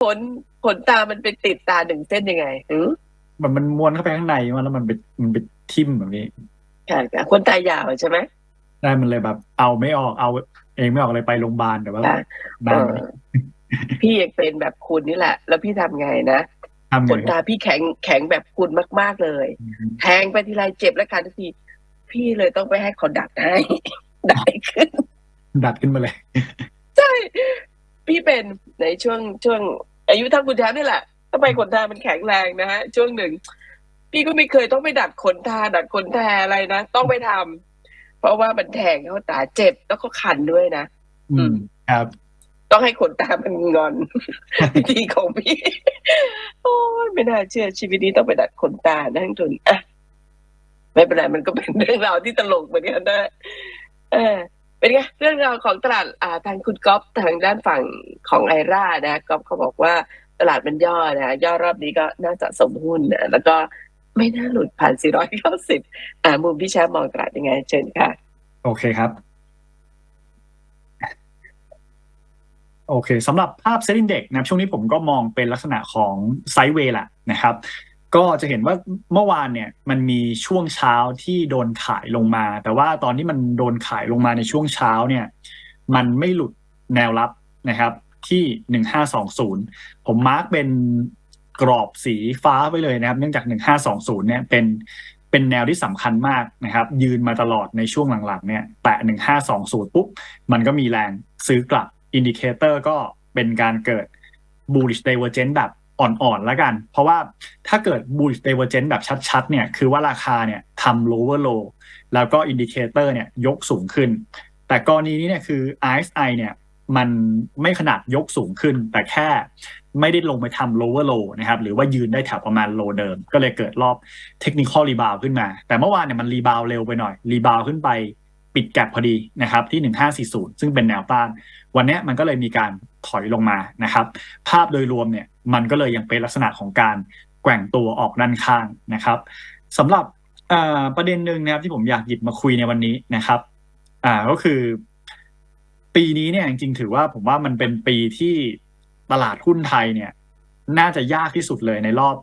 ขนขนตามันไปติดตาหนึ่งเส้นยังไงอือมันมันม้วนเข้าไปข้างในมาแล้วมันไปมันไปทิ่มแบบนี้ค่ะค่ะคนตายาวใช่ไหมได้มันเลยแบบ เอาไม่ออกเอา เองไม่ออกเลยไปโรงพยาบาลแต่ว่าค่ะนานเออพี่ยังเป็นแบบคุณนี่แหละ แล้วพี่ทำไงนะทำขไงนตาพี่แข็งแข็งแบบคุณมาก ๆเลย แทงไปทีไรเจ็บและคันทุกทีพี่เลยต้องไปให้เขาดัดให้ได้ขึ้น ดัดขึ้นมาเลยพี่เป็นในช่วงช่วง อายุเท่าคุณแทนนี่แหละทำไมขนตามันแข็งแรงนะฮะช่วงหนึ่ง พี่ก็ไม่เคยต้องไปดัดขนตาดัดขนตาอะไรนะต้องไปทำเพราะว่ามันแทงเข้าตาเจ็บแล้วก็คันด้วยนะอืมครับ ต้องให้ขนตามันงอนวิธีของพี่โอ้ยไม่น่าเชื่อชีวิตนี้ต้องไปดัดขนตานะทั้งทุนอะไม่เป็นไรมันก็เป็นเรื่องราวที่ตลกเหมือนกันนะเออ เป็นไงเรื่องราวของตลาดอ่าทางคุณก๊อฟทางด้านฝั่งของไอร่านะก๊อฟเขาบอกว่าตลาดมันย่อนะย่อรอบนี้ก็น่าจะสมหุ้นนะแล้วก็ไม่น่าหลุดผ่าน 490 อ่า มุมพี่แชมป์มองตลาดยังไง เชิญค่ะ โอเคครับ โอเคสำหรับภาพเซ็นดินเด็กนะช่วงนี้ผมก็มองเป็นลักษณะของไซด์เวย์แหละนะครับ ก็จะเห็นว่าเมื่อวานเนี่ยมันมีช่วงเช้าที่โดนขายลงมา แต่ว่าตอนที่มันโดนขายลงมาในช่วงเช้าเนี่ย มันไม่หลุดแนวรับนะครับที่หนึ่งห้าสองศูนย์ผมมาร์กเป็นกรอบสีฟ้าไว้เลยนะครับ เนื่องจากหนึ่งห้าสองศูนย์เนี่ยเป็นเป็นแนวที่สำคัญมากนะครับ ยืนมาตลอดในช่วงหลังๆเนี่ยแตะหนึ่งห้าสองศูนย์ปุ๊บ มันก็มีแรงซื้อกลับอินดิเคเตอร์ก็เป็นการเกิด bullish divergence แบบ อ่อนๆแล้วกัน เพราะว่าถ้าเกิด bullish divergence แบบชัดๆเนี่ยคือว่าราคาเนี่ยทำ lower low แล้วก็อินดิเคเตอร์เนี่ยยกสูงขึ้น แต่กรณีนี้เนี่ยคือ RSI เนี่ยมันไม่ขนาดยกสูงขึ้น แต่แค่ไม่ได้ลงไปทำ lower low นะครับหรือว่ายืนได้แถวประมาณ low เดิม ก็เลยเกิดรอบ technical rebound ขึ้นมา แต่เมื่อวานเนี่ยมัน rebound เร็วไปหน่อย rebound ขึ้นไปปิดแกลบพอดีนะครับที่ 1540 ซึ่งเป็นแนวต้าน วันนี้มันก็เลยมีการ ถอยลงมานะครับ ภาพโดยรวมเนี่ยมันก็เลยยังเป็นลักษณะของการแกว่งตัวออกด้านข้างนะครับสำหรับประเด็นหนึ่งนะครับที่ผมอยากหยิบมาคุยในวันนี้นะครับก็คือ ปีนี้เนี่ยจริงๆถือว่าผมว่ามันเป็นปีที่ตลาดหุ้นไทยเนี่ย น่าจะยากที่สุดเลยในรอบ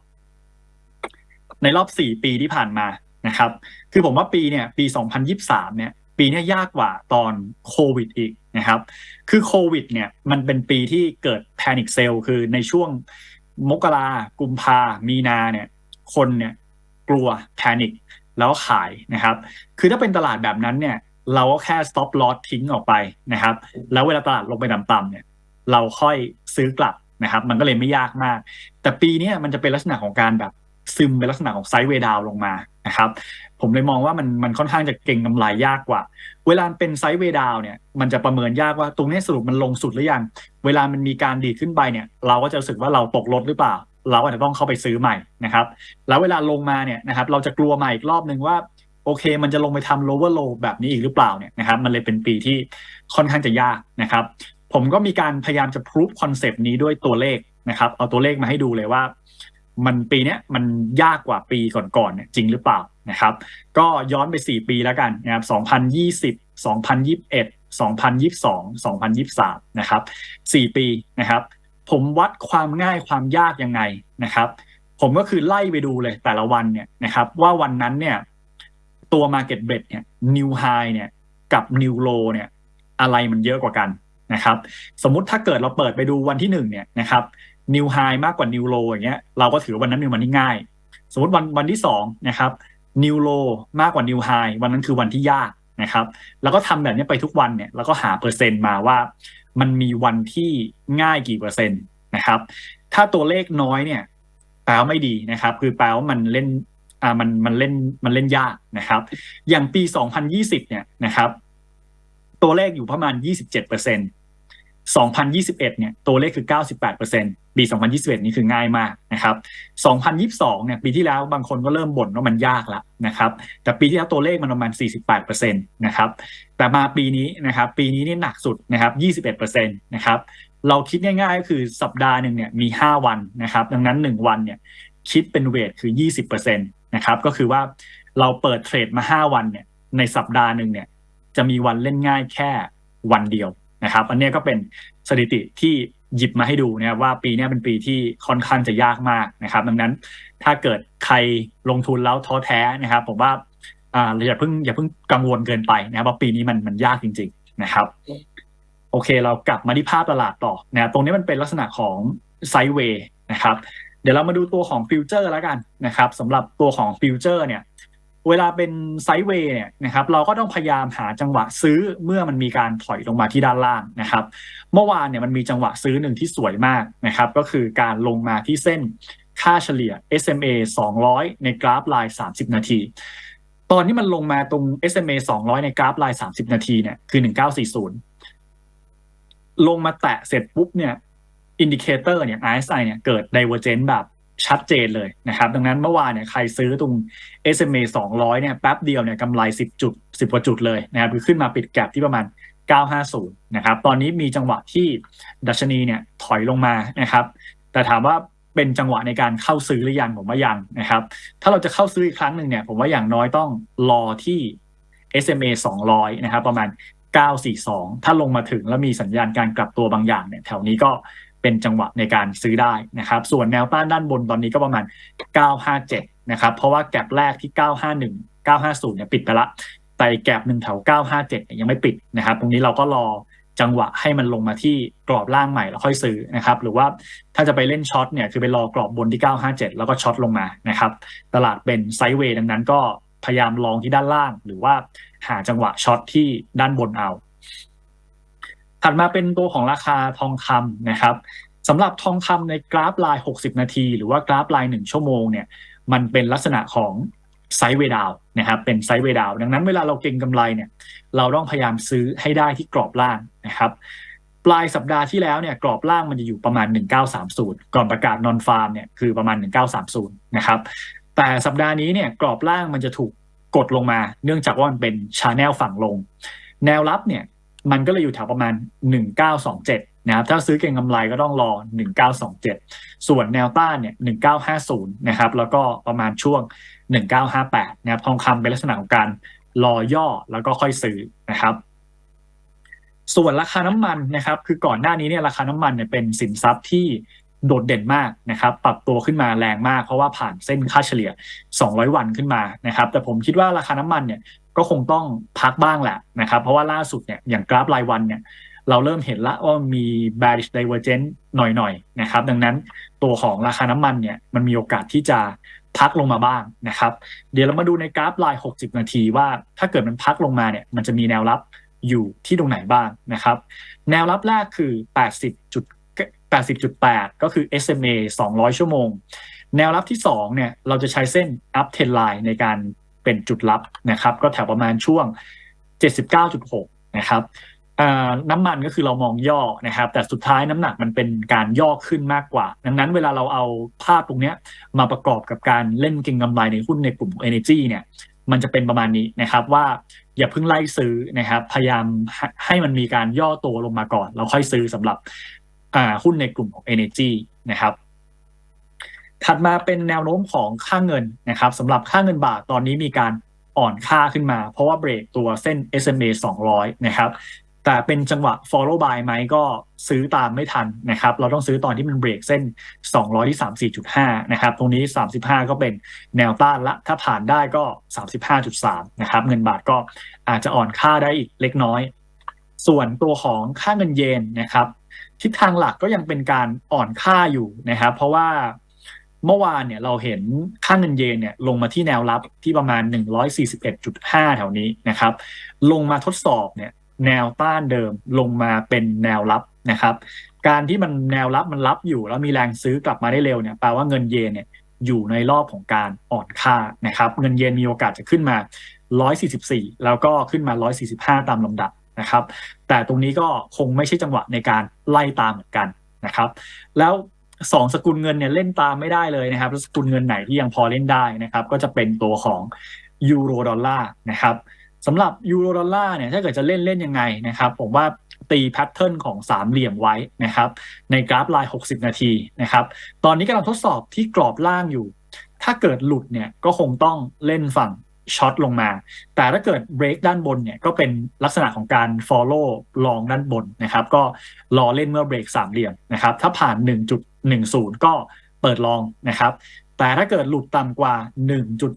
ในรอบสี่ปีที่ผ่านมานะครับ คือผมว่าปีเนี่ย ปี 2023 เนี่ย ปีนี้ยากกว่าตอนโควิดอีกนะครับ คือโควิดเนี่ยมันเป็นปีที่เกิดแพนิคเซลคือในช่วงมกรากุมภามีนาเนี่ยคนเนี่ยกลัวแพนิคแล้วขายนะครับ คือถ้าเป็นตลาดแบบนั้นเนี่ยเราก็แค่ stop loss ทิ้งออกไปนะครับ แล้วเวลาตลาดลงไปต่ำๆเนี่ยเราค่อยซื้อกลับนะครับ มันก็เลยไม่ยากมาก แต่ปีนี้มันจะเป็นลักษณะของการแบบ ซึมเป็นลักษณะของไซด์เวดาวลงมานะครับผมเลยมองว่ามันมันค่อนข้างจะเก่งกำไรยากกว่า เวลาเป็นไซด์เวดาวเนี่ยมันจะประเมินยากว่าตรงนี้สรุปมันลงสุดหรือยัง เวลามันมีการดีดขึ้นไปเนี่ย เราก็จะรู้สึกว่าเราตกรถหรือเปล่า เราอาจจะต้องเข้าไปซื้อใหม่นะครับ แล้วเวลาลงมาเนี่ยนะครับเราจะกลัวใหม่อีกรอบหนึ่งว่าโอเค มันจะลงไปทำ lower low แบบนี้อีกหรือเปล่าเนี่ยนะครับมันเลยเป็นปีที่ค่อนข้างจะยากนะครับ ผมก็มีการพยายามจะพิสูจคอนเซปต์นี้ด้วยตัวเลขนะครับเอาตัวเลขมาให้ดูเลยว่า มันปีนี้มันยากกว่าปีก่อนๆเนี่ยจริงหรือเปล่านะครับ ก็ย้อนไป 4 ปีแล้วกันนะครับ2020 2021 2022 2023นะครับ4ปีนะครับ ผมวัดความง่ายความยากยังไงนะครับ ผมก็คือไล่ไปดูเลยแต่ละวันเนี่ยนะครับว่าวันนั้นเนี่ยตัว Market b e t เนี่ย New High เนี่ยกับ New Low เนี่ยอะไรมันเยอะกว่ากันนะครับ สมมุติถ้าเกิดเราเปิดไปดูวันที่หนึ่งเนี่ยนะครับ New High มากกว่า New Low อย่างเงี้ยเราก็ถือวันนั้นเป็นวันที่ง่าย สมมติวันวันที่สองนะครับ New Low มากกว่า New High วันนั้นคือวันที่ยากนะครับ แล้วก็ทำแบบนี้ไปทุกวันเนี่ยแล้วก็หาเปอร์เซ็นต์มาว่ามันมีวันที่ง่ายกี่เปอร์เซ็นต์นะครับ ถ้าตัวเลขน้อยเนี่ยแปลว่าไม่ดีนะครับ คือแปลว่ามันเล่นอ่ามันมันเล่นมันเล่นยากนะครับ อย่างปี 2020 เนี่ยนะครับ ตัวเลขอยู่ประมาณ 27เปอร์เซ็นต์ 2021 เนี่ยตัวเลขคือ 98เปอร์เซ็นต์ปี 2021 นี่คือง่ายมากนะครับ 2022 เนี่ยปีที่แล้วบางคนก็เริ่มบ่นว่ามันยากแล้วนะครับ แต่ปีที่แล้วตัวเลขมันประมาณ 48เปอร์เซ็นะครับ แต่มาปีนี้นะครับ ปีนี้นี่หนักสุดนะครับ 21เปอร์เซ็นะครับ เราคิดง่ายๆก็คือสัปดาห์หนึ่งเนี่ยมี 5 วันนะครับ ดังนั้น 1 วันเนี่ยคิดเป็นเวทคือ 20เปอร์เซ็นต์นะครับ ก็คือว่าเราเปิดเทรดมา 5 วันเนี่ยในสัปดาห์หนึ่งเนี่ยจะมีวันเล่นง่ายแค่วันเดียว นะครับ อันนี้ก็เป็นสถิติที่หยิบมาให้ดูนะครับว่าปีนี้เป็นปีที่ค่อนข้างจะยากมากนะครับ ดังนั้นถ้าเกิดใครลงทุนแล้วท้อแท้นะครับ ผมว่าอ่าอย่าเพิ่งอย่าเพิ่งกังวลเกินไปนะครับว่าปีนี้มันมันยากจริง ๆนะครับ โอเคเรากลับมาที่ภาพตลาดต่อนะรตรงนี้มันเป็นลักษณะของไซด์เวย์นะครับ เดี๋ยวเรามาดูตัวของฟิวเจอร์แล้วกันนะครับสำหรับตัวของฟิวเจอร์เนี่ย เวลาเป็นไซด์เวย์เนี่ยนะครับเราก็ต้องพยายามหาจังหวะซื้อเมื่อมันมีการถอยลงมาที่ด้านล่างนะครับ เมื่อวานเนี่ยมันมีจังหวะซื้อหนึ่งที่สวยมากนะครับก็คือการลงมาที่เส้นค่าเฉลี่ย SMA 200 ในกราฟลน์30 นาที ตอนที่มันลงมาตรง SMA 200 ในกราฟลน์30 นาทีเนี่ยคือ 1940 ลงมาแตะเสร็จปุ๊บเนี่ยอินดิเคเตอร์เนี่ย RSI เนี่ยเกิด divergence แบบ ชัดเจนเลยนะครับ ดังนั้นเมื่อวานเนี่ยใครซื้อตรง SMA 200 เนี่ยแป๊บเดียวเนี่ยกำไร 10 จุด 10กว่าจุดเลยนะครับคือขึ้นมาปิดแกลบที่ประมาณ 950 นะครับ ตอนนี้มีจังหวะที่ดัชนีเนี่ยถอยลงมานะครับ แต่ถามว่าเป็นจังหวะในการเข้าซื้อหรือยังผมว่ายังนะครับ ถ้าเราจะเข้าซื้ออีกครั้งหนึ่งเนี่ยผมว่าอย่างน้อยต้องรอที่ SMA 200 นะครับ ประมาณ 942 ถ้าลงมาถึงแล้วมีสัญญาณการกลับตัวบางอย่างเนี่ยแถวนี้ก็ เป็นจังหวะในการซื้อได้นะครับ ส่วนแนวต้านด้านบนตอนนี้ก็ประมาณ 957 นะครับ เพราะว่าแกลบแรกที่ 951 950 เนี่ยปิดไปละ แต่แกลบหนึ่งแถว 957 เนี่ยยังไม่ปิดนะครับ ตรงนี้เราก็รอจังหวะให้มันลงมาที่กรอบล่างใหม่แล้วค่อยซื้อนะครับ หรือว่าถ้าจะไปเล่นช็อตเนี่ยคือไปรอกรอบบนที่ 957 แล้วก็ช็อตลงมานะครับ ตลาดเป็นไซด์เวย์ดังนั้นก็พยายามลองที่ด้านล่าง หรือว่าหาจังหวะช็อตที่ด้านบนเอา ถัดมาเป็นตัวของราคาทองคำนะครับสำหรับทองคำในกราฟลน์60 นาที หรือว่ากราฟลน์1ชั่วโมงเนี่ยมันเป็นลักษณะของไซด์เวดาวนะครับเป็นไซด์เวดาวดังนั้นเวลาเราเก็งกำไรเนี่ยเราต้องพยายามซื้อให้ได้ที่กรอบล่างนะครับปลายสัปดาห์ที่แล้วเนี่ยกรอบล่างมันจะอยู่ประมาณ 1930 ก่อนประกาศนอนฟาร์มเนี่ยคือประมาณ 1930 นะครับแต่สัปดาห์นี้เนี่ยกรอบล่างมันจะถูกกดลงมา เนื่องจากว่ามันเป็นชาแนลฝั่งลง แนวรับเนี่ย มันก็เลยอยู่แถวประมาณ 1927 นะครับ ถ้าซื้อเก็งกำไรก็ต้องรอ 1927 ส่วนแนวต้านเนี่ย 1950 นะครับ แล้วก็ประมาณช่วง 1958 นะครับ ทองคำเป็นลักษณะของการรอย่อแล้วก็ค่อยซื้อนะครับ ส่วนราคาน้ำมันนะครับ คือก่อนหน้านี้เนี่ยราคาน้ำมันเนี่ยเป็นสินทรัพย์ที่โดดเด่นมากนะครับ ปรับตัวขึ้นมาแรงมาก เพราะว่าผ่านเส้นค่าเฉลี่ย 200 วันขึ้นมานะครับ แต่ผมคิดว่าราคาน้ำมันเนี่ย ก็คงต้องพักบ้างแหละนะครับ เพราะว่าล่าสุดเนี่ยอย่างกราฟรายวันเนี่ยเราเริ่มเห็นละว่ามี bearish divergence หน่อยๆนะครับ ดังนั้นตัวของราคาน้ำมันเนี่ยมันมีโอกาสที่จะพักลงมาบ้างนะครับ เดี๋ยวเรามาดูในกราฟราย 60 นาทีว่าถ้าเกิดมันพักลงมาเนี่ยมันจะมีแนวรับอยู่ที่ตรงไหนบ้างนะครับ แนวรับแรกคือ 80จุด80.8 ก็คือ SMA 200 ชั่วโมง แนวรับที่2เนี่ยเราจะใช้เส้น up trend line ในการ เป็นจุดรับนะครับ ก็แถวประมาณช่วง 79.6 นะครับน้ำมันก็คือเรามองย่อนะครับ แต่สุดท้ายน้ำหนักมันเป็นการย่อขึ้นมากกว่า ดังนั้นเวลาเราเอาภาพตรงนี้มาประกอบกับการเล่นเก็งกำไรในหุ้นในกลุ่ม Energy เนี่ยมันจะเป็นประมาณนี้นะครับว่าอย่าเพิ่งไล่ซื้อนะครับ พยายามให้มันมีการย่อตัวลงมาก่อน แล้วค่อยซื้อสำหรับหุ้นในกลุ่มของ Energy นะครับ ถัดมาเป็นแนวโน้มของค่าเงินนะครับสำหรับค่าเงินบาทตอนนี้มีการอ่อนค่าขึ้นมา เพราะว่าเบรกตัวเส้น SMA 200 นะครับแต่เป็นจังหวะ follow by ไหมก็ซื้อตามไม่ทันนะครับ เราต้องซื้อตอนที่มันเบรกเส้น 200 ที่ 34.5 นะครับ ตรงนี้ 35 ก็เป็นแนวต้านละ ถ้าผ่านได้ก็ 35.3 นะครับ เงินบาทก็อาจจะอ่อนค่าได้อีกเล็กน้อย ส่วนตัวของค่าเงินเยนนะครับ ทิศทางหลักก็ยังเป็นการอ่อนค่าอยู่นะครับ เพราะว่า เมื่อวานเนี่ยเราเห็นค่าเงินเยนเนี่ยลงมาที่แนวรับที่ประมาณ 141.5 แถวนี้นะครับ ลงมาทดสอบเนี่ยแนวต้านเดิมลงมาเป็นแนวรับนะครับ การที่มันแนวรับมันรับอยู่ แล้วมีแรงซื้อกลับมาได้เร็วเนี่ยแปลว่าเงินเยนเนี่ยอยู่ในรอบของการอ่อนค่านะครับ เงินเยนมีโอกาสจะขึ้นมา 144 แล้วก็ขึ้นมา 145 ตามลำดับนะครับ แต่ตรงนี้ก็คงไม่ใช่จังหวะในการไล่ตามเหมือนกันนะครับ แล้ว สองสกุลเงินเนี่ยเล่นตามไม่ได้เลยนะครับสกุลเงินไหนที่ยังพอเล่นได้นะครับ ก็จะเป็นตัวของยูโรดอลลาร์นะครับสำหรับยูโรดอลลาร์เนี่ยถ้าเกิดจะเล่นเล่นยังไงนะครับ ผมว่าตีแพทเทิร์นของสามเหลี่ยมไว้นะครับ ในกราฟลาย 60 นาทีนะครับ ตอนนี้กำลังทดสอบที่กรอบล่างอยู่ ถ้าเกิดหลุดเนี่ยก็คงต้องเล่นฝั่งช็อตลงมา แต่ถ้าเกิด break ด้านบนเนี่ยก็เป็นลักษณะของการ follow ลองด้านบนนะครับ ก็รอเล่นเมื่อ break สามเหลี่ยมนะครับ ถ้าผ่าน 1.10 ก็เปิดลองนะครับ แต่ถ้าเกิดหลุดต่ำกว่า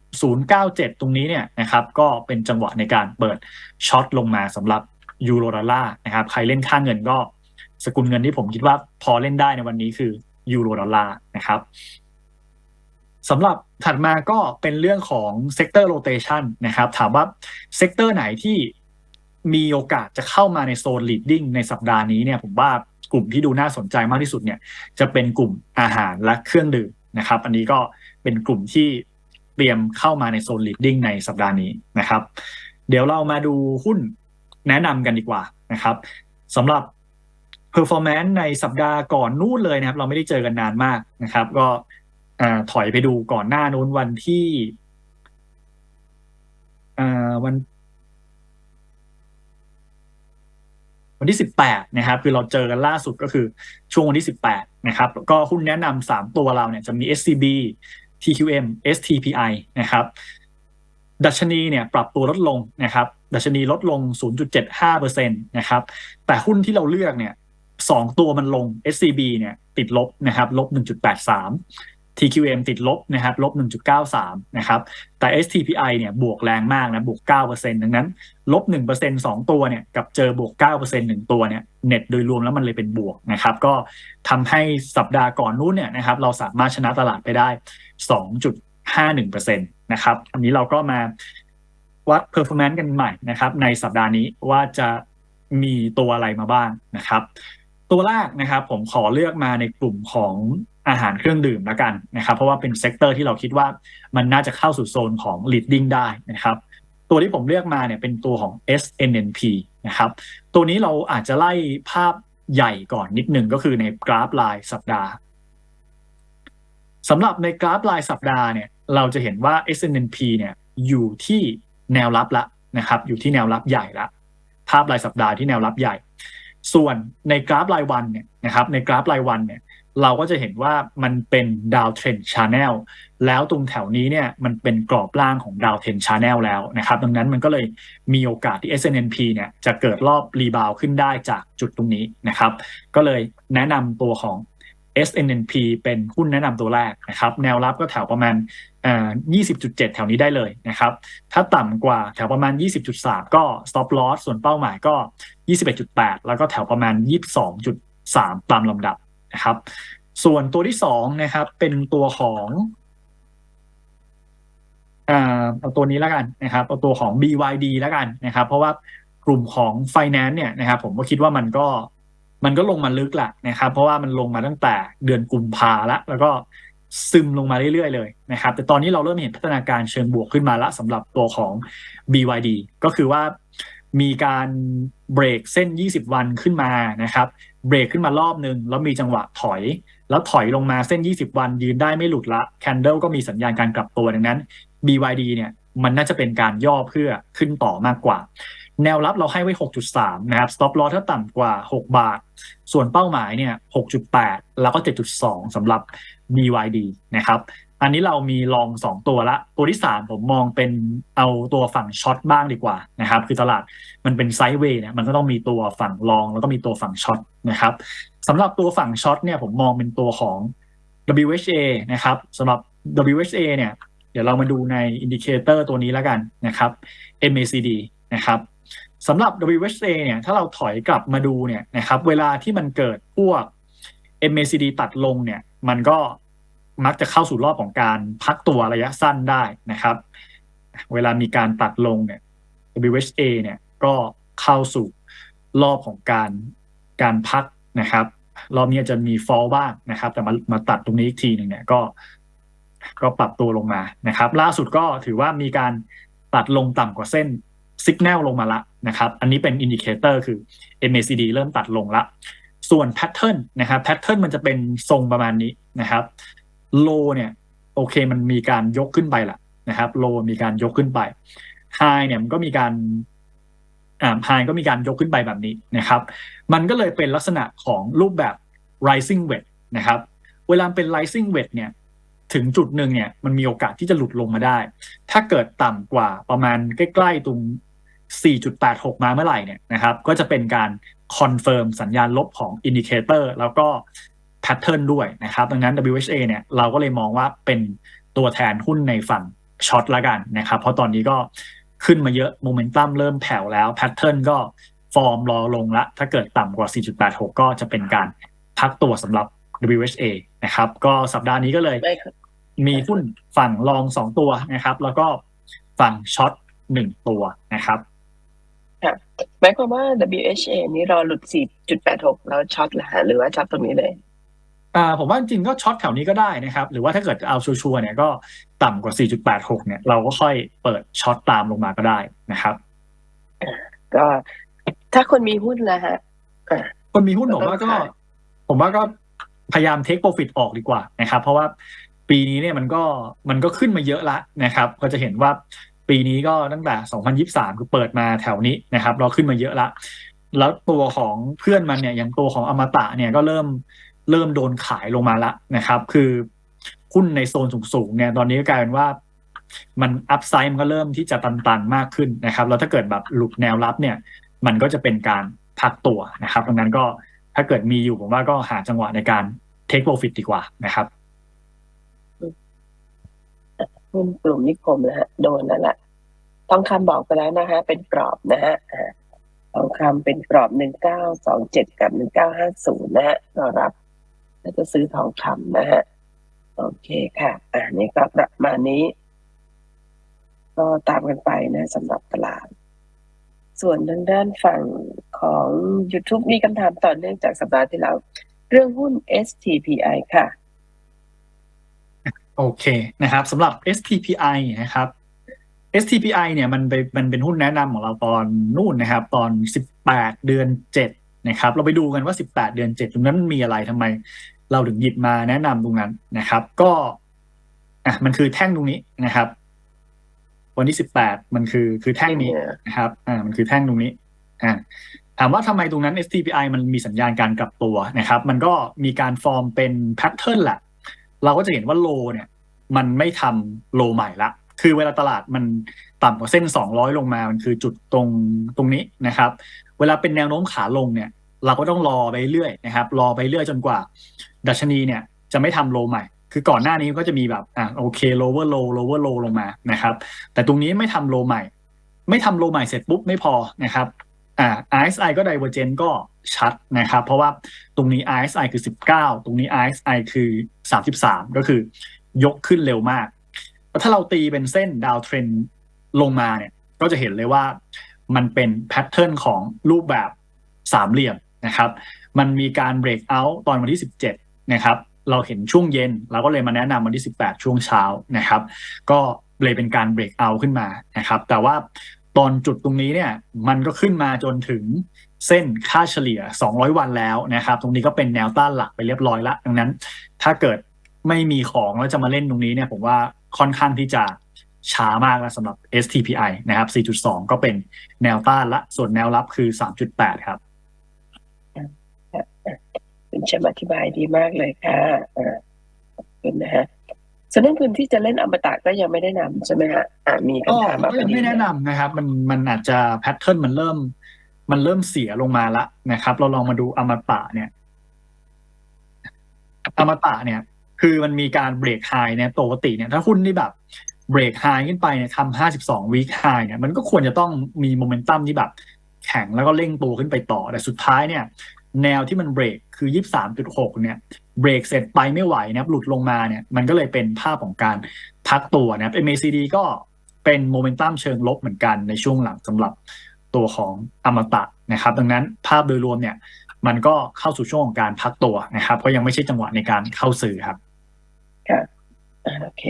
1.097 ตรงนี้เนี่ยนะครับก็เป็นจังหวะในการเปิดช็อตลงมาสำหรับยูโรดอลลาร์นะครับใครเล่นค่าเงินก็สกุลเงินที่ผมคิดว่าพอเล่นได้ในวันนี้คือยูโรดอลลาร์นะครับสำหรับถัดมาก็เป็นเรื่องของเซกเตอร์โรเตชันนะครับ ถามว่าเซกเตอร์ไหนที่มีโอกาสจะเข้ามาในโซน leading ในสัปดาห์นี้เนี่ยผมว่า กลุ่มที่ดูน่าสนใจมากที่สุดเนี่ย จะเป็นกลุ่มอาหารและเครื่องดื่มนะครับ อันนี้ก็เป็นกลุ่มที่เตรียมเข้ามาในโซน leading ในสัปดาห์นี้นะครับ เดี๋ยวเรามาดูหุ้นแนะนำกันดีกว่านะครับสำหรับ performance ในสัปดาห์ก่อนนู่นเลยนะครับ เราไม่ได้เจอกันนานมากนะครับ ก็ถอยไปดูก่อนหน้านู้นวันที่วัน วันที่สิบแปดนะครับคือเราเจอกันล่าสุดก็คือช่วงวันที่สิบแปดนะครับก็หุ้นแนะนำสามตัวเราเนี่ยจะมี SCB TQM STPI นะครับดัชนีเนี่ยปรับตัวลดลงนะครับดัชนีลดลง 0.75%นะครับแต่หุ้นที่เราเลือกเนี่ยสองตัวมันลง SCB เนี่ยติดลบนะครับลบ 1.83 TQM ติดลบนะครับลบ 1.93 นะครับแต่ STPI เนี่ยบวกแรงมากนะบวก 9%ดังนั้นลบ 1% 2 ตัวเนี่ยกับเจอบวก 9% 1 ตัวเนี่ยเน็ตโดยรวมแล้วมันเลยเป็นบวกนะครับก็ทำให้สัปดาห์ก่อนนู้นเนี่ยนะครับเราสามารถชนะตลาดไปได้ 2.51%นะครับอันนี้เราก็มาวัด performance กันใหม่นะครับในสัปดาห์นี้ว่าจะมีตัวอะไรมาบ้างนะครับ ตัวแรกนะครับผมขอเลือกมาในกลุ่มของอาหารเครื่องดื่มแล้วกันนะครับ เพราะว่าเป็นเซกเตอร์ที่เราคิดว่ามันน่าจะเข้าสู่โซนของ leading ได้นะครับ ตัวที่ผมเลือกมาเนี่ยเป็นตัวของ SNNP นะครับ ตัวนี้เราอาจจะไล่ภาพใหญ่ก่อนนิดหนึ่งก็คือในกราฟรายสัปดาห์สำหรับในกราฟรายสัปดาห์เนี่ยเราจะเห็นว่า SNNP เนี่ยอยู่ที่แนวรับละนะครับ อยู่ที่แนวรับใหญ่ละภาพรายสัปดาห์ที่แนวรับใหญ่ ส่วนในกราฟรายวันเนี่ยนะครับในกราฟรายวันเนี่ยเราก็จะเห็นว่ามันเป็นดาวเทรนชาแนลแล้วตรงแถวนี้เนี่ยมันเป็นกรอบล่างของดาวเทรนชาแนลแล้วนะครับ ดังนั้นมันก็เลยมีโอกาสที่ SNNP เนี่ยจะเกิดรอบรีบาวขึ้นได้จากจุดตรงนี้นะครับ ก็เลยแนะนำตัวของ SNNP เป็นหุ้นแนะนำตัวแรกนะครับแนวรับก็แถวประมาณ 20.7 แถวนี้ได้เลยนะครับถ้าต่ำกว่าแถวประมาณ 20.3 ก็ stop loss ส่วนเป้าหมายก็ 21.8 แล้วก็แถวประมาณ 22.3 ตามลำดับนะครับส่วนตัวที่สองนะครับเป็นตัวของเอาตัวนี้แล้วกันนะครับเอาตัวของ BYD แล้วกันนะครับ เพราะว่ากลุ่มของ Finance เนี่ยนะครับผมก็คิดว่ามันก็ มันก็ลงมาลึกแหละนะครับ เพราะว่ามันลงมาตั้งแต่เดือนกุมภาล้วแล้วก็ซึมลงมาเรื่อยๆเลยนะครับ แต่ตอนนี้เราเริ่มเห็นพัฒนาการเชิงบวกขึ้นมาละสำหรับตัวของ BYD ก็คือว่ามีการเบรกเส้น 20 วันขึ้นมานะครับ เบรกขึ้นมารอบนึง แล้วมีจังหวะถอย แล้วถอยลงมาเส้น 20 วัน ยืนได้ไม่หลุดละ Candle ก็มีสัญญาณการกลับตัวดังนั้น BYD เนี่ยมันน่าจะเป็นการย่อเพื่อขึ้นต่อมากกว่า แนวรับเราให้ไว้ 6.3 นะครับ stop loss ถ้าต่ำกว่า 6 บาท ส่วนเป้าหมายเนี่ย 6.8 แล้วก็ 7.2 สำหรับ BYD นะครับ อันนี้เรามีลอง 2 ตัวละ ตัวที่ 3 ผมมองเป็นเอาตัวฝั่งช็อตบ้างดีกว่านะครับ คือตลาดมันเป็นไซด์เวย์เนี่ย มันก็ต้องมีตัวฝั่งลอง แล้วก็มีตัวฝั่งช็อตนะครับสำหรับตัวฝั่งช็อตเนี่ยผมมองเป็นตัวของ WHA นะครับสำหรับ WHA เนี่ย เดี๋ยวเรามาดูในอินดิเคเตอร์ตัวนี้แล้วกันนะครับ MACD นะครับ สำหรับ WHA เนี่ยถ้าเราถอยกลับมาดูเนี่ยนะครับเวลาที่มันเกิดพวก MACD ตัดลงเนี่ยมันก็มักจะเข้าสู่รอบของการพักตัวระยะสั้นได้นะครับ เวลามีการตัดลงเนี่ย WHA เนี่ยก็เข้าสู่รอบของการการพักนะครับ รอบนี้จะมีฟอลบ้างนะครับ แต่มามาตัดตรงนี้อีกทีหนึ่งเนี่ยก็ ก็ปรับตัวลงมานะครับ ล่าสุดก็ถือว่ามีการตัดลงต่ำกว่าเส้นสัญญาณลงมาละ นะครับอันนี้เป็นอินดิเคเตอร์คือ MACD เริ่มตัดลงละ ส่วนแพทเทิร์นนะครับแพทเทิร์นมันจะเป็นทรงประมาณนี้นะครับโลเนี่ยโอเคมันมีการยกขึ้นไปละนะครับโลมีการยกขึ้นไปไฮเนี่ยมันก็มีการอ่าไฮก็มีการยกขึ้นไปแบบนี้นะครับ มันก็เลยเป็นลักษณะของรูปแบบ rising wedge นะครับเวลาเป็น rising wedge เนี่ยถึงจุดหนึ่งเนี่ยมันมีโอกาสที่จะหลุดลงมาได้ ถ้าเกิดต่ำกว่าประมาณใกล้ ๆ ตรง 4.86 มาเมื่อไหร่เนี่ยนะครับ ก็จะเป็นการคอนเฟิร์มสัญญาณลบของอินดิเคเตอร์แล้วก็แพทเทิร์นด้วยนะครับ ดังนั้น WHA เนี่ยเราก็เลยมองว่าเป็นตัวแทนหุ้นในฝั่งช็อตละกันนะครับ เพราะตอนนี้ก็ขึ้นมาเยอะโมเมนตัมเริ่มแผ่วแล้วแพทเทิร์นก็ฟอร์มรอลงละถ้าเกิดต่ำกว่า 4.86 ก็จะเป็นการพักตัวสำหรับ WHA นะครับ ก็สัปดาห์นี้ก็เลยไม่ค่ะมีหุ้นฝั่งลองสองตัวนะครับ แล้วก็ฝั่งช็อตหนึ่งตัวนะครับ หมายความว่า WHA นี้รอหลุด 4.86 แล้วช็อตละฮะหรือว่าช็อตตรงนี้เลยอ่าผมว่าจริงๆก็ช็อตแถวนี้ก็ได้นะครับ หรือว่าถ้าเกิดเอาชัวร์ๆเนี่ยก็ต่ำกว่า 4.86 เนี่ย เราก็ค่อยเปิดช็อตตามลงมาก็ได้นะครับก็ถ้าคนมีหุ้นแล้วฮะคนมีหุ้นผมว่าก็ก็ต้องขายผมว่าก็พยายามเทคโปรฟิตออกดีกว่านะครับ เพราะว่าปีนี้เนี่ยมันก็มันก็ขึ้นมาเยอะละนะครับ ก็จะเห็นว่า ปีนี้ก็ตั้งแต่ 2023 คือเปิดมาแถวนี้นะครับ เราขึ้นมาเยอะละ แล้วตัวของเพื่อนมันเนี่ยอย่างตัวของอมตะเนี่ยก็เริ่มเริ่มโดนขายลงมาละนะครับ คือหุ้นในโซนสูงๆเนี่ยตอนนี้ก็กลายเป็นว่ามันอัพไซด์มันก็เริ่มที่จะตันๆมากขึ้นนะครับ แล้วถ้าเกิดแบบหลุดแนวรับเนี่ย มันก็จะเป็นการพักตัวนะครับดังนั้นก็ถ้าเกิดมีอยู่ผมว่าก็หาจังหวะในการเทคโปรฟิตดีกว่านะครับ หุ้นกลุ่มนิคมนะฮะโดนนั่นแหละทองคำบอกไปแล้วนะฮะเป็นกรอบนะฮะทองคำเป็นกรอบหนึ่งเก้าสองเจ็ดกับหนึ่งเก้าห้าศูนย์นะฮะก็รับถ้าจะซื้อทองคำนะฮะโอเคค่ะ อ่านี่ก็ประมาณนี้ ก็ตามกันไปนะสำหรับตลาด ส่วนทางด้านฝั่งของ YouTube มีคำถามต่อเนื่องจากสัปดาห์ที่แล้ว เรื่องหุ้น STPI ค่ะ โอเคนะครับสำหรับ STPI นะครับ STPI เนี่ยมันไปมันเป็นหุ้นแนะนำของเราตอนนู่นนะครับ ตอน 18 เดือน 7 นะครับ เราไปดูกันว่า 18 เดือน 7 ตรงนั้นมันมีอะไรทำไม เราถึงหยิบมาแนะนำตรงนั้นนะครับ ก็อะมันคือแท่งตรงนี้นะครับ วันที่ 18 มันคือคือแท่งนี้นะครับอ่ามันคือแท่งตรงนี้อ่าถามว่าทำไมตรงนั้น STPI มันมีสัญญาณการกลับตัวนะครับ มันก็มีการฟอร์มเป็นแพทเทิร์นแหละ เราก็จะเห็นว่าโลเนี่ย มันไม่ทำโลใหม่ละ คือเวลาตลาดมันต่ำกว่าเส้น 200 ลงมา มันคือจุดตรงตรงนี้นะครับ เวลาเป็นแนวโน้มขาลงเนี่ย เราก็ต้องรอไปเรื่อยนะครับ รอไปเรื่อยจนกว่า ดัชนีเนี่ยจะไม่ทำโลใหม่ คือก่อนหน้านี้ก็จะมีแบบอ่าโอเค lower low lower low ลงมานะครับ แต่ตรงนี้ไม่ทำโลใหม่ ไม่ทำโลใหม่เสร็จปุ๊บไม่พอนะครับอ่า RSI ก็ Divergent ก็ชัดนะครับ เพราะว่าตรงนี้ RSI คือ 19 ตรงนี้ RSI คือ 33 ก็คือ ยกขึ้นเร็วมากแล้วถ้าเราตีเป็นเส้นดาวเทรนลงมาเนี่ย ก็จะเห็นเลยว่ามันเป็นแพทเทิร์นของรูปแบบสามเหลี่ยมนะครับ มันมีการเบรกเอาท์ตอนวันที่ 17 นะครับ เราเห็นช่วงเย็น เราก็เลยมาแนะนำวันที่ 18 ช่วงเช้านะครับ ก็เลยเป็นการเบรกเอาท์ขึ้นมานะครับ แต่ว่าตอนจุดตรงนี้เนี่ย มันก็ขึ้นมาจนถึงเส้นค่าเฉลี่ย 200 วันแล้วนะครับ ตรงนี้ก็เป็นแนวต้านหลักไปเรียบร้อยละ ดังนั้น ถ้าเกิด ไม่มีของแล้วจะมาเล่นตรงนี้เนี่ยผมว่าค่อนข้างที่จะช้ามากแล้วสำหรับ STPI นะครับ 4.2 ก็เป็นแนวต้านละ ส่วนแนวรับคือ 3.8 ครับคุณแชมป์อธิบายดีมากเลยค่ะอ่าขอบคุณนะฮะส่วนนักทุนที่จะเล่นอมตะก็ยังไม่ได้นำใช่ไหมฮะอ่ามีคำถามมาก็ยังไม่แนะนำนะครับ มันมันอาจจะแพทเทิร์นมันเริ่ม มันเริ่มเสียลงมาละนะครับ เราลองมาดูอมตะเนี่ยอมตะเนี่ย คือมันมีการเบรกไฮเนี่ยปกติเนี่ยถ้าหุ้นที่แบบเบรกไฮขึ้นไปเนี่ยทำห้าสิบสองวีคไฮเนี่ยมันก็ควรจะต้องมีโมเมนตัมที่แบบแข็งแล้วก็เร่งตัวขึ้นไปต่อ แต่สุดท้ายเนี่ยแนวที่มันเบรกคือยี่สามจุดหกเนี่ย เบรกเสร็จไปไม่ไหวนะครับหลุดลงมาเนี่ย มันก็เลยเป็นภาพของการพักตัวนะครับ MACD ก็เป็นโมเมนตัมเชิงลบเหมือนกันในช่วงหลังสำหรับตัวของอมตะนะครับ ดังนั้นภาพโดยรวมเนี่ย มันก็เข้าสู่ช่วงของการพักตัวนะครับก็ยังไม่ใช่จังหวะในการเข้าซื้อครับ อ่าโอเค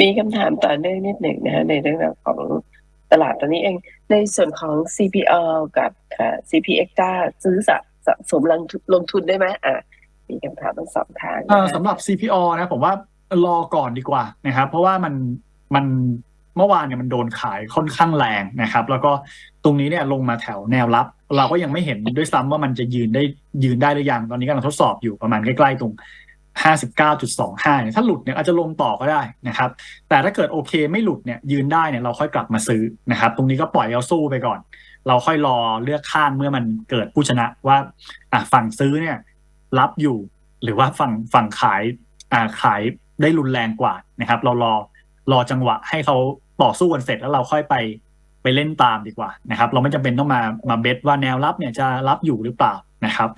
มีคำถามต่อเนื่องนิดหนึ่งนะฮะในเรื่องราวของตลาดตอนนี้เอง ในส่วนของ CPO กับอ่า CPX ซื้อสะสะสมลงทุนลงทุนได้ไหมอ่ามีคำถามทั้งสองทางเอ่อนะฮะสำหรับ CPO นะผมว่ารอก่อนดีกว่านะครับ เพราะว่ามันมันเมื่อวานเนี่ยมันโดนขายค่อนข้างแรงนะครับ แล้วก็ตรงนี้เนี่ยลงมาแถวแนวรับ เราก็ยังไม่เห็นด้วยซ้ำว่ามันจะยืนได้ยืนได้หรือยังตอนนี้กำลังทดสอบอยู่ประมาณใกล้ๆตรง 59.25เนี่ยถ้าหลุดเนี่ยอาจจะลงต่อก็ได้นะครับ แต่ถ้าเกิดโอเคไม่หลุดเนี่ยยืนได้เนี่ยเราค่อยกลับมาซื้อนะครับ ตรงนี้ก็ปล่อยเอาสู้ไปก่อน เราค่อยรอเลือกข้างเมื่อมันเกิดผู้ชนะว่าอะฝั่งซื้อเนี่ยรับอยู่ หรือว่าฝั่งฝั่งขายอ่าขายได้รุนแรงกว่านะครับ เรารอรอจังหวะให้เขาต่อสู้กันเสร็จแล้วเราค่อยไปไปเล่นตามดีกว่านะครับ เราไม่จำเป็นต้องมามาเบสว่าแนวรับเนี่ยจะรับอยู่หรือเปล่านะครับ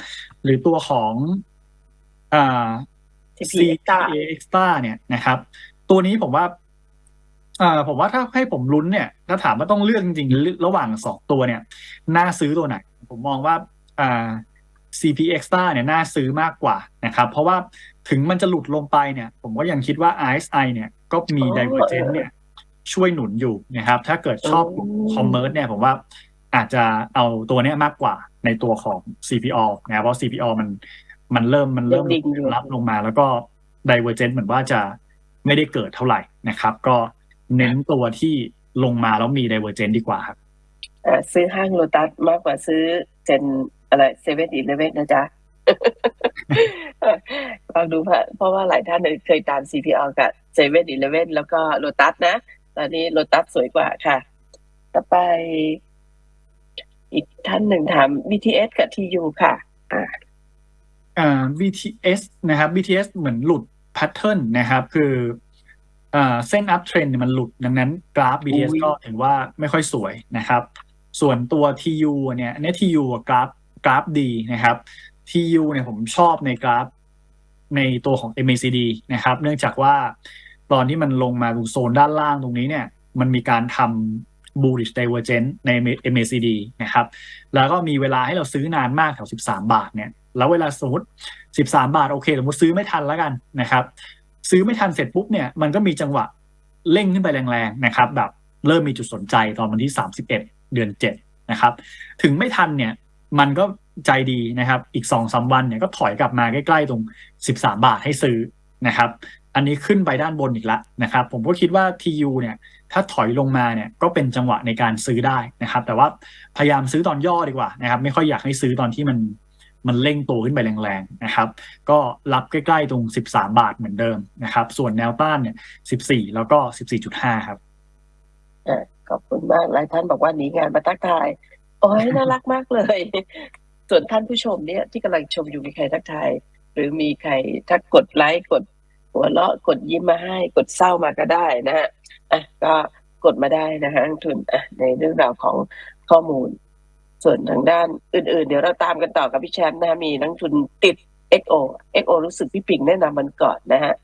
หรือตัวของอ่า TP Extra CPA Extra เนี่ยนะครับ ตัวนี้ผมว่าอ่าผมว่าถ้าให้ผมลุ้นเนี่ย ถ้าถามว่าต้องเลือกจริงๆ ระหว่างสองตัวเนี่ย น่าซื้อตัวไหน ผมมองว่าอ่า CP Extra เนี่ยน่าซื้อมากกว่านะครับ เพราะว่าถึงมันจะหลุดลงไปเนี่ย ผมก็ยังคิดว่า RSI เนี่ย ก็มีอ๋อ Divergence เนี่ย ช่วยหนุนอยู่นะครับ ถ้าเกิดชอบกลุ่มอืมคอมเมอร์สเนี่ย ผมว่าอาจจะเอาตัวเนี้ยมากกว่าในตัวของ CPO นะครับเพราะ CPO มัน มันเริ่มมันเริ่มยังดิ่งอยู่รับลงมา แล้วก็ Divergence เหมือนว่าจะไม่ได้เกิดเท่าไหร่นะครับ ก็เน้นตัวที่ลงมาแล้วมี Divergence ดีกว่าครับอ่าซื้อห้างโลตัสมากกว่าซื้อเจนอะไรเซเว่นอีเลเว่นนะจ๊ะลองดูค่ะเพราะว่าหลายท่านเคยตาม CPO กับเซเว่นอีเลเว่นแล้วก็โลตัสนะ ตอนนี้โลตัสสวยกว่าค่ะ ต่อไป อีกท่านหนึ่งถาม BTS กับ TU ค่ะ อ่าอ่า BTS นะครับ BTS เหมือนหลุดแพทเทิร์นนะครับ คืออ่าเส้นอัพเทรนมันหลุดดังนั้นกราฟ BTS อุ๊ยก็ถือว่าไม่ค่อยสวยนะครับ ส่วนตัว TU เนี่ยอันนี้ TU อะกราฟกราฟดีนะครับ TU เนี่ยผมชอบในกราฟในตัวของ MACD นะครับ เนื่องจากว่าตอนที่มันลงมาตรงโซนด้านล่างตรงนี้เนี่ย มันมีการทำ bullish divergence ใน MACD นะครับ แล้วก็มีเวลาให้เราซื้อนานมากแถว 13 บาทเนี่ย แล้วเวลาสมมติ13 บาทโอเคสมมติซื้อไม่ทันแล้วกันนะครับ ซื้อไม่ทันเสร็จปุ๊บเนี่ยมันก็มีจังหวะเร่งขึ้นไปแรงๆนะครับ แบบเริ่มมีจุดสนใจตอนวันที่ 31 เดือน 7 นะครับ ถึงไม่ทันเนี่ยมันก็ใจดีนะครับ อีก2-3สามวันเนี่ยก็ถอยกลับมาใกล้ๆตรง 13 บาทให้ซื้อนะครับ อันนี้ขึ้นไปด้านบนอีกแล้วนะครับ ผมก็คิดว่า TU เนี่ยถ้าถอยลงมาเนี่ยก็เป็นจังหวะในการซื้อได้นะครับ แต่ว่าพยายามซื้อตอนย่อดีกว่านะครับ ไม่ค่อยอยากให้ซื้อตอนที่มัน มันเร่งตัวขึ้นไปแรงๆนะครับ ก็รับใกล้ๆตรง 13 บาทเหมือนเดิมนะครับ ส่วนแนวต้านเนี่ย 14 แล้วก็ 14.5 ครับอ่าขอบคุณมาก หลายท่านบอกว่าหนีงานมาทักทาย โอ้ยน่ารักมากเลย ส่วนท่านผู้ชมเนี่ยที่กำลังชมอยู่มีใครทักทาย หรือมีใครทักกดไลค์กดหัวเราะกดยิ้มมาให้กดเศร้ามาก็ได้นะฮะอะก็กดมาได้นะฮะทุนอะในเรื่องราวของข้อมูล ส่วนทางด้านอื่น ๆ เดี๋ยวเราตามกันต่อกับพี่แชมป์นะมีนักทุนติด XO XO รู้สึกพี่ปิ่งแนะนำมันก่อนนะฮะ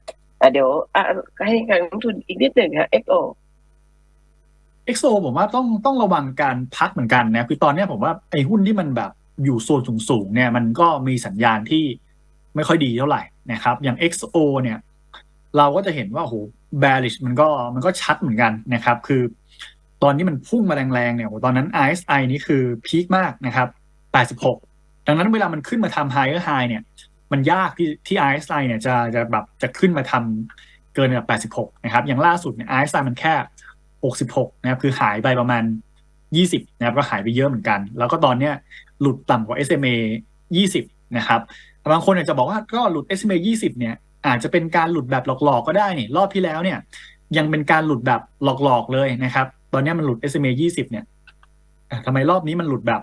อะเดี๋ยวให้ทางนักทุนอีกนิดหนึ่งฮะ XO XO ผมว่าต้องต้องระวังการพักเหมือนกันนะคือตอนนี้ผมว่าไอ้หุ้นที่มันแบบอยู่โซนสูงๆเนี่ยมันก็มีสัญญาณที่ไม่ค่อยดีเท่าไหร่นะครับ อย่าง XO เนี่ย เราก็จะเห็นว่าโอ้โห bearish มันก็มันก็ชัดเหมือนกันนะครับ คือ ตอนนี้มันพุ่งมาแรงๆเนี่ยตอนนั้น RSI นี่คือพีคมากนะครับ 86 ดังนั้นเวลามันขึ้นมาทำ higher high เนี่ย มันยากที่ที่ RSI เนี่ยจะจะแบบจะขึ้นมาทำเกินแบบ 86 นะครับ อย่างล่าสุดเนี่ย RSI มันแค่ 66 นะครับ คือหายไปประมาณ 20 นะครับ ก็หายไปเยอะเหมือนกัน แล้วก็ตอนเนี้ยหลุดต่ำกว่า SMA 20 นะครับบางคนอาจจะบอกว่าก็หลุด SMA 20 เนี่ย อาจจะเป็นการหลุดแบบหลอกๆก็ได้นี่ รอบที่แล้วเนี่ยยังเป็นการหลุดแบบหลอกๆเลยนะครับ ตอนนี้มันหลุด SMA 20 เนี่ยอะทำไมรอบนี้มันหลุดแบบ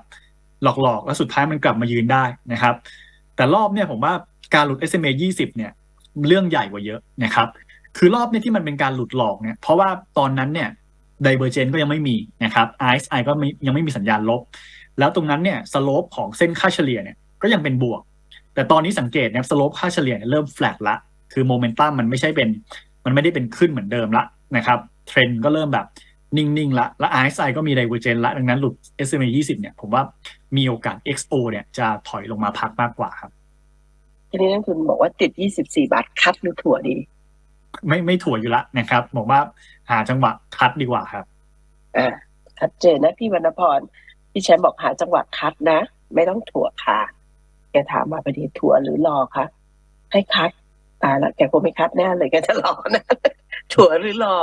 หลอกๆ แล้วสุดท้ายมันกลับมายืนได้นะครับ แต่รอบเนี่ยผมว่าการหลุด SMA 20 เนี่ย เรื่องใหญ่กว่าเยอะนะครับ คือรอบนี่ยที่มันเป็นการหลุดหลอกเนี่ย เพราะว่าตอนนั้นเนี่ย Divergence ก็ยังไม่มีนะครับ RSI ก็ไม่ยังไม่มีสัญญาณลบ แล้วตรงนั้นเนี่ยสโลปของเส้นค่าเฉลี่ยเนี่ยก็ยังเป็นบวก แต่ตอนนี้สังเกตนะครับสโลปค่าเฉลี่ยเริ่มแฟลตละ คือโมเมนตัมมันไม่ใช่เป็น มันไม่ได้เป็นขึ้นเหมือนเดิมละนะครับ เทรนก็เริ่มแบบ นิ่งๆละ และ RSI ก็มี Divergence ละ ดังนั้นหลุด SMA 20 เนี่ย ผมว่ามีโอกาส XO เนี่ยจะถอยลงมาพักมากกว่าครับทีนี้นักทุนบอกว่าติด 24 บาทคัดหรือถั่วดี ไม่ไม่ถั่วอยู่ละนะครับบอกว่าหาจังหวะคัดดีกว่าครับอ่าชัดเจนนะพี่วรรณพรพี่แชมป์บอกหาจังหวะคัดนะ ไม่ต้องถั่วค่ะแกถามมาประเดี๋ยวถั่วหรือรอคะให้คัดตายแล้วแกคงไม่คัดแน่เลยแกจะรอนะ ถั่วหรือรอ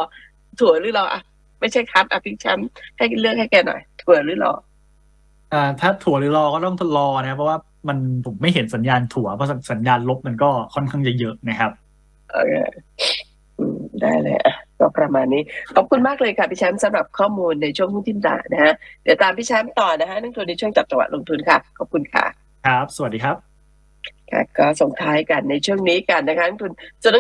ถั่วหรือรออะ ไม่ใช่คัดอะพี่แชมป์ให้เลือกให้แกหน่อยถั่วหรือรออ่า ถ้าถั่วหรือรอก็ต้องรอนะเพราะว่ามันผมไม่เห็นสัญญาณถั่วเพราะสัญญาณลบมันก็ค่อนข้างจะเยอะนะครับโอเคอืมได้เลยอะก็ประมาณนี้ ขอบคุณมากเลยค่ะพี่แชมป์สำหรับข้อมูลในช่วงหุ้นทิมดานะฮะเดี๋ยวตามพี่แชมป์ต่อนะฮะนักทุนในช่วงจับจังหวะลงทุนค่ะ ขอบคุณค่ะ ครับ สวัสดีครับค่ะก็ส่งท้ายกันในช่วงนี้กันนะคะนักทุนส่วน